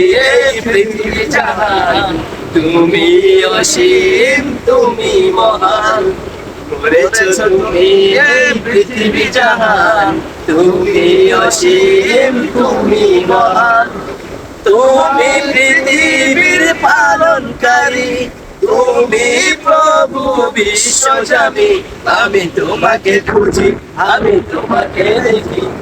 এই পৃথিবী তুমি অসীম, তুমি মহান। করেছ তুমি এই পৃথিবী জাহান। তুমি অসীম, তুমি মহান। তুমি পৃথিবীর পালনকারী। তুমি প্রভু বিশ্বজামি আমি তোমাকে খুঁজি, আমি তোমাকে দেখি।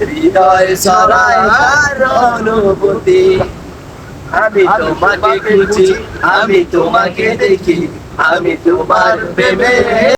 হৃদয় অনুভূতি। আমি তোমাকে খুঁজি আমি তোমাকে দেখি আমি তোমার প্রেমে